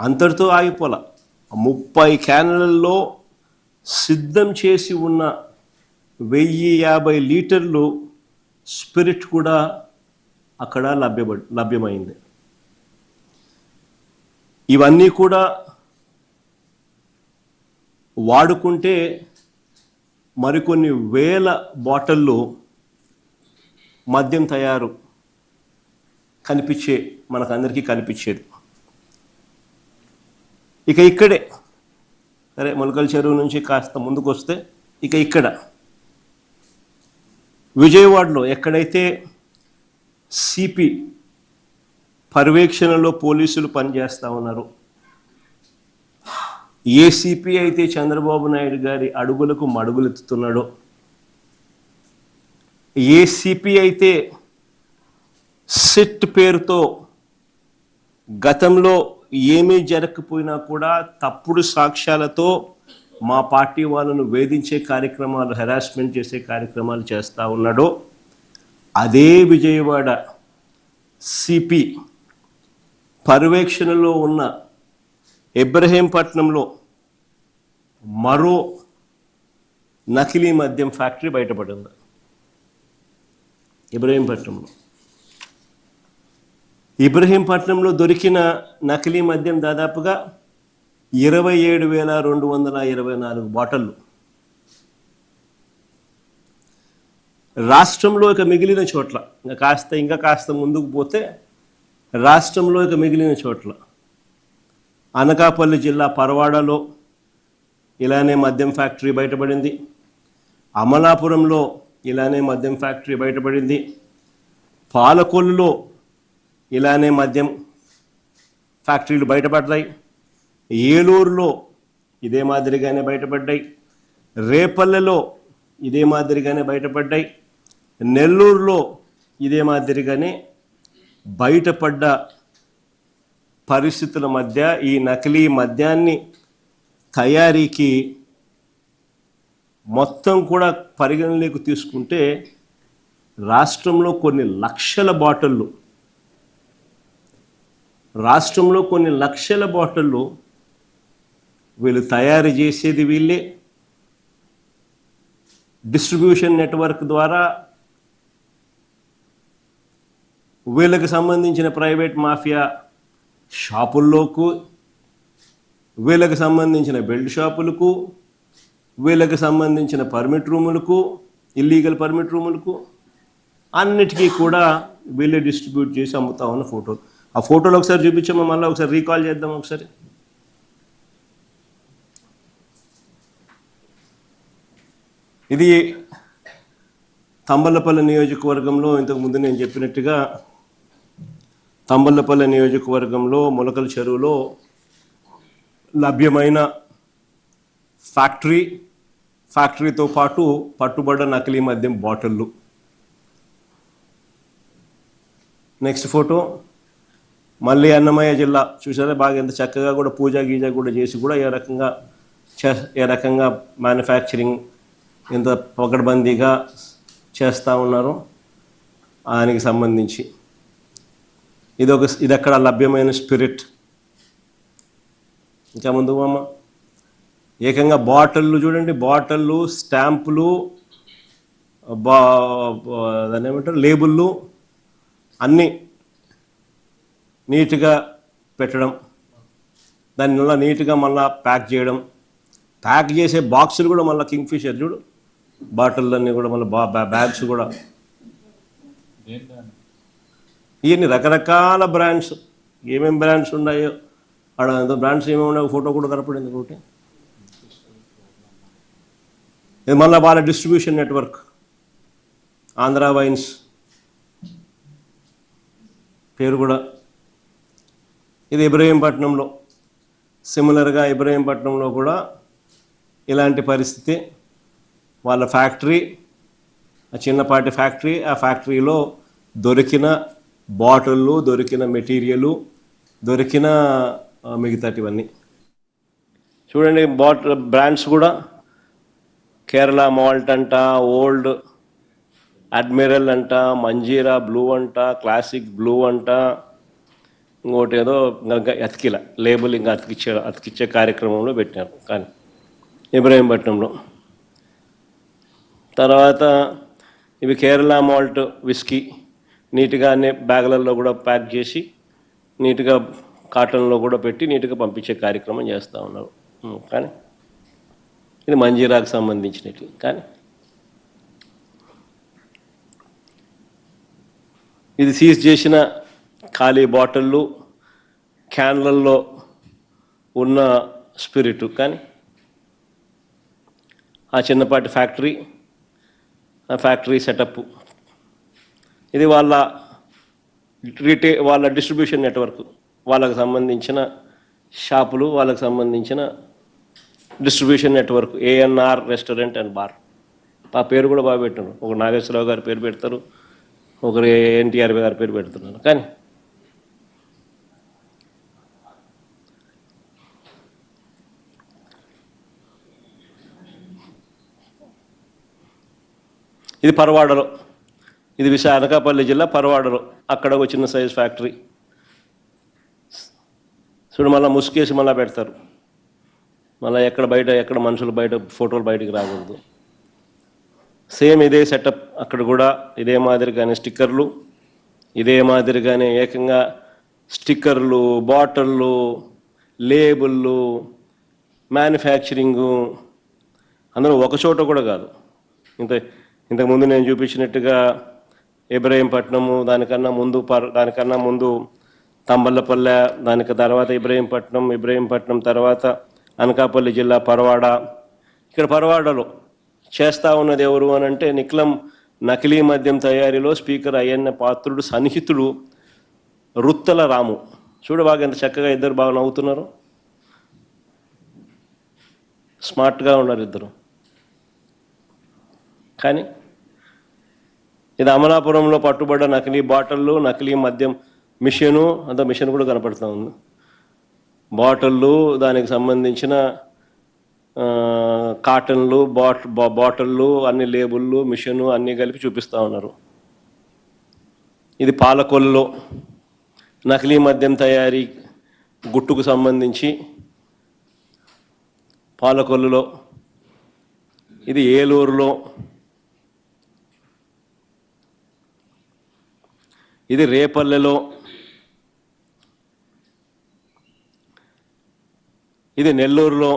అంతటితో ఆగిపోల. ముప్పై క్యాన్లలో సిద్ధం చేసి ఉన్న వెయ్యి యాభై లీటర్లు స్పిరిట్ కూడా అక్కడ లభ్యప లభ్యమైంది. ఇవన్నీ కూడా వాడుకుంటే మరికొన్ని వేల బాటిళ్ళు మద్యం తయారు కనిపించే మనకందరికీ కనిపించేది. ఇక ఇక్కడే. సరే మొలకల చెరువు నుంచి కాస్త ముందుకు వస్తే ఇక ఇక్కడ. విజయవాడలో ఎక్కడైతే సిపి పర్యవేక్షణలో పోలీసులు పనిచేస్తూ ఉన్నారు ఏ సిపి అయితే చంద్రబాబు నాయుడు గారి అడుగులకు మడుగులెత్తుతున్నాడో ఏ సిపి అయితే సిట్ పేరుతో గతంలో ఏమీ జరగకపోయినా కూడా తప్పుడు సాక్ష్యాలతో మా పార్టీ వాళ్ళను వేధించే కార్యక్రమాలు హెరాస్మెంట్ చేసే కార్యక్రమాలు చేస్తూ ఉన్నాడో. అదే విజయవాడ సిపి పర్యవేక్షణలో ఉన్న ఇబ్రహీంపట్నంలో మరో నకిలీ మద్యం ఫ్యాక్టరీ బయటపడింది. ఇబ్రహీంపట్నంలో. ఇబ్రహీంపట్నంలో దొరికిన నకిలీ మద్యం దాదాపుగా ఇరవై ఏడు వేల రెండు వందల ఇరవై నాలుగు బాటళ్ళు. రాష్ట్రంలో ఇక మిగిలిన చోట్ల ఇంకా కాస్త ఇంకా కాస్త ముందుకు పోతే రాష్ట్రంలో ఇక మిగిలిన చోట్ల. అనకాపల్లి జిల్లా పరవాడలో ఇలానే మద్యం ఫ్యాక్టరీ బయటపడింది. అమలాపురంలో ఇలానే మద్యం ఫ్యాక్టరీ బయటపడింది. పాలకొల్లులో ఇలానే మద్యం ఫ్యాక్టరీలు బయటపడ్డాయి. ఏలూరులో ఇదే మాదిరిగానే బయటపడ్డాయి. రేపల్లెలో ఇదే మాదిరిగానే బయటపడ్డాయి. నెల్లూరులో ఇదే మాదిరిగానే బయటపడ్డ పరిస్థితుల మధ్య ఈ నకిలీ మద్యాన్ని తయారీకి మొత్తం కూడా పరిగణలోకి తీసుకుంటే రాష్ట్రంలో కొన్ని లక్షల బాటిళ్ళు రాష్ట్రంలో కొన్ని లక్షల బాటిళ్ళు వీళ్ళు తయారు చేసేది వీళ్ళే. డిస్ట్రిబ్యూషన్ నెట్వర్క్ ద్వారా వీళ్ళకి సంబంధించిన ప్రైవేట్ మాఫియా షాపుల్లోకు వీళ్ళకి సంబంధించిన బెల్ట్ షాపులకు వీళ్ళకి సంబంధించిన పర్మిట్ రూములకు ఇల్లీగల్ పర్మిట్ రూములకు అన్నిటికీ కూడా వీళ్ళే డిస్ట్రిబ్యూట్ చేసి అమ్ముతా ఉన్న ఫోటోలు ఆ ఫోటోలు ఒకసారి చూపించామా మళ్ళీ ఒకసారి రీకాల్ చేద్దాం ఒకసారి. ఇది తంబల్లపల్లి నియోజకవర్గంలో ఇంతకు ముందు నేను చెప్పినట్టుగా తంబల్లపల్లి నియోజకవర్గంలో మొలకల చెరువులో లభ్యమైన ఫ్యాక్టరీ ఫ్యాక్టరీతో పాటు పట్టుబడ్డ నకిలీ మద్యం బాటిళ్ళు. Next photo. మళ్ళీ అన్నమయ్య జిల్లా చూసారా బాగా ఎంత చక్కగా కూడా పూజ గీజ కూడా చేసి కూడా ఏ రకంగా చే- ఏ రకంగా మ్యానుఫ్యాక్చరింగ్ ఎంత పకడ్బందీగా చేస్తూ ఉన్నారు ఆయనకి సంబంధించి. ఇది ఒక ఇది అక్కడ లభ్యమైన స్పిరిట్. ఇంకా ముందు అమ్మ ఏకంగా బాటిళ్ళు చూడండి. బాటిళ్ళు స్టాంపులు బా- దాన్ని ఏమంటారు లేబుళ్ళు అన్నీ నీట్గా పెట్టడం దాన్ని మళ్ళీ నీట్గా మళ్ళీ ప్యాక్ చేయడం. ప్యాక్ చేసే బాక్సులు కూడా మళ్ళీ కింగ్ ఫిషర్ చూడు. బాటిల్ అన్నీ కూడా మళ్ళీ బా బ్యాగ్స్ కూడా. ఇవన్నీ రకరకాల బ్రాండ్స్. ఏమేమి బ్రాండ్స్ ఉన్నాయో ఆడ బ్రాండ్స్ ఏమేమి ఉన్నాయో ఫోటో కూడా కనపడింది ఒకటి? ఇది మళ్ళీ వాళ్ళ డిస్ట్రిబ్యూషన్ నెట్వర్క్. ఆంధ్ర వైన్స్. పేరు కూడా ఇది ఇబ్రహీంపట్నంలో. సిమిలర్గా ఇబ్రహీంపట్నంలో కూడా ఇలాంటి పరిస్థితి. వాళ్ళ ఫ్యాక్టరీ ఆ చిన్నపాటి ఫ్యాక్టరీ ఆ ఫ్యాక్టరీలో దొరికిన బాటిళ్ళు దొరికిన మెటీరియలు దొరికిన మిగతాటివన్నీ. చూడండి బాటిల్ బ్రాండ్స్ కూడా. కేరళ మాల్ట్ అంట ఓల్డ్ అడ్మిరల్ అంట మంజీరా బ్లూ అంట క్లాసిక్ బ్లూ అంట. ఇంకోటి ఏదో అతికిల లేబుల్ ఇంకా అతికిచ్చే అతికిచ్చే కార్యక్రమంలో పెట్టారు కానీ ఇబ్రాహీంపట్నంలో. తర్వాత ఇవి కేరళ మాల్ట్ విస్కీ నీట్గా అన్ని బ్యాగులలో కూడా ప్యాక్ చేసి నీట్గా కాటన్లో కూడా పెట్టి నీట్గా పంపించే కార్యక్రమం చేస్తూ ఉన్నారు. కానీ ఇది మంజీరాకు సంబంధించినవి కానీ ఇది సీజ్ చేసిన ఖాళీ బాటిళ్ళు క్యాన్లల్లో ఉన్న స్పిరిట్. కానీ ఆ చిన్నపాటి ఫ్యాక్టరీ ఆ ఫ్యాక్టరీ సెటప్. ఇది వాళ్ళ రీటే వాళ్ళ డిస్ట్రిబ్యూషన్ నెట్వర్క్. వాళ్ళకు సంబంధించిన షాపులు వాళ్ళకు సంబంధించిన distribution network. ANR restaurant and bar. ఆ పేరు కూడా బాగా పెట్టారు ఒక నాగేశ్వరరావు గారి పేరు పెడతారు. ఒకరు ఎన్టీఆర్ గారి పేరు పెడుతున్నారు. కానీ ఇది పరవాడలో. ఇది విశాఖ అనకాపల్లి జిల్లా పరవాడలో. అక్కడ ఒక చిన్న సైజ్ ఫ్యాక్టరీ. చూడు మళ్ళీ ముసుకేసి మళ్ళీ పెడతారు. మళ్ళీ ఎక్కడ బయట ఎక్కడ మనుషులు బయట ఫోటోలు బయటకు రాకూడదు. సేమ్ ఇదే సెటప్ అక్కడ కూడా. ఇదే మాదిరిగానే స్టిక్కర్లు. ఇదే మాదిరిగానే ఏకంగా స్టిక్కర్లు బాటిళ్ళు లేబుళ్ళు మ్యానుఫ్యాక్చరింగు. అందరూ ఒక చోట కూడా కాదు. ఇంత ఇంతకుముందు నేను చూపించినట్టుగా ఇబ్రహీంపట్నము దానికన్నా ముందు పర్ దానికన్నా ముందు తంబల్లపల్లె దానికి తర్వాత ఇబ్రహీంపట్నం ఇబ్రహీంపట్నం తర్వాత అనకాపల్లి జిల్లా పరవాడ. ఇక్కడ పరవాడలో చేస్తూ ఉన్నది ఎవరు అని అంటే నిఖిలం నకిలీ మద్యం తయారీలో స్పీకర్ అయ్యన్న పాత్రుడు సన్నిహితుడు రుత్తల రాము. చూడు బాగా ఎంత చక్కగా ఇద్దరు బాగా నవ్వుతున్నారు. స్మార్ట్గా ఉన్నారు ఇద్దరు. కానీ ఇది అమలాపురంలో పట్టుబడ్డ నకిలీ బాటిళ్ళు నకిలీ మద్యం మిషను అంత మిషన్ కూడా కనపడుతూ ఉంది. బాటిళ్ళు దానికి సంబంధించిన కాటన్లు బాట్ బాటిళ్ళు అన్ని లేబుళ్ళు మిషను అన్నీ కలిపి చూపిస్తూ ఉన్నారు. ఇది పాలకొల్లులో నకిలీ మద్యం తయారీ గుట్టుకు సంబంధించి పాలకొల్లులో ఇది ఏలూరులో ఇది రేపల్లెలో. ఇది నెల్లూరులో.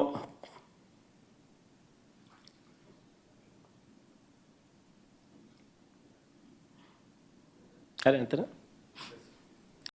సరే అంతేనా?